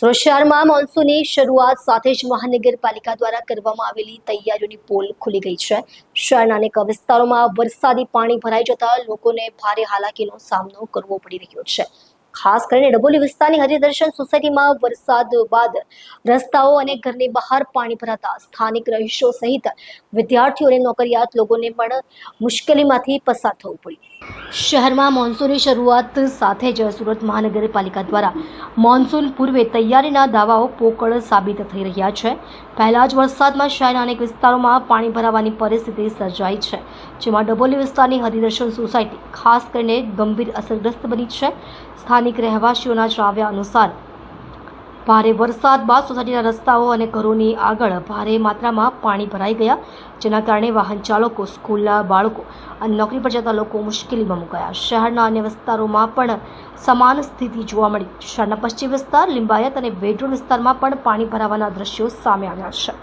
સુરત શહેરમાં મોન્સૂનની શરૂઆત સાથે જ મહાનગરપાલિકા દ્વારા કરવામાં આવેલી તૈયારીઓની પોલ ખુલી ગઈ છે. શહેરના અનેક વિસ્તારોમાં વરસાદી પાણી ભરાઈ જતા લોકોને ભારે હાલાકીનો સામનો કરવો પડી રહ્યો છે. ખાસ કરીને ડબોલી વિસ્તારની હરિદર્શન સોસાયટીમાં વરસાદ બાદ રસ્તાઓ અને ઘરની બહાર પાણી ભરાતા સ્થાનિક રહીશો સહિત વિદ્યાર્થીઓને નોકરિયાત લોકોને પણ મુશ્કેલીમાંથી પસાર થવું પડ્યું. શહેરમાં મોન્સૂનની શરૂઆત સાથે જ સુરત મહાનગરપાલિકા દ્વારા મોન્સૂન પૂર્વે તૈયારીના દાવાઓ પોકળ સાબિત થઈ રહ્યા છે. પહેલા જ વરસાદમાં શહેરના અનેક વિસ્તારોમાં પાણી ભરાવાની પરિસ્થિતિ સર્જાઈ છે, જેમાં ડબોલી વિસ્તારની હરિદર્શન સોસાયટી ખાસ કરીને ગંભીર અસરગ્રસ્ત બની છે. સ્થાનિક રહેવાસીઓના જણાવ્યા અનુસાર ભારે વરસાદ બાદ સોસાયટીના રસ્તાઓ અને ઘરોની આગળ ભારે માત્રામાં પાણી ભરાઈ ગયા, જેના કારણે વાહન ચાલકો, સ્કૂલના બાળકો અને નોકરી પર જતા લોકો મુશ્કેલીમાં મુકાયા. શહેરના અન્ય વિસ્તારોમાં પણ સમાન સ્થિતિ જોવા મળી. શહેરના પશ્ચિમ વિસ્તાર, લિંબાયત અને વેડરોડ વિસ્તારમાં પણ પાણી ભરાવાના દ્રશ્યો સામે આવ્યા છે.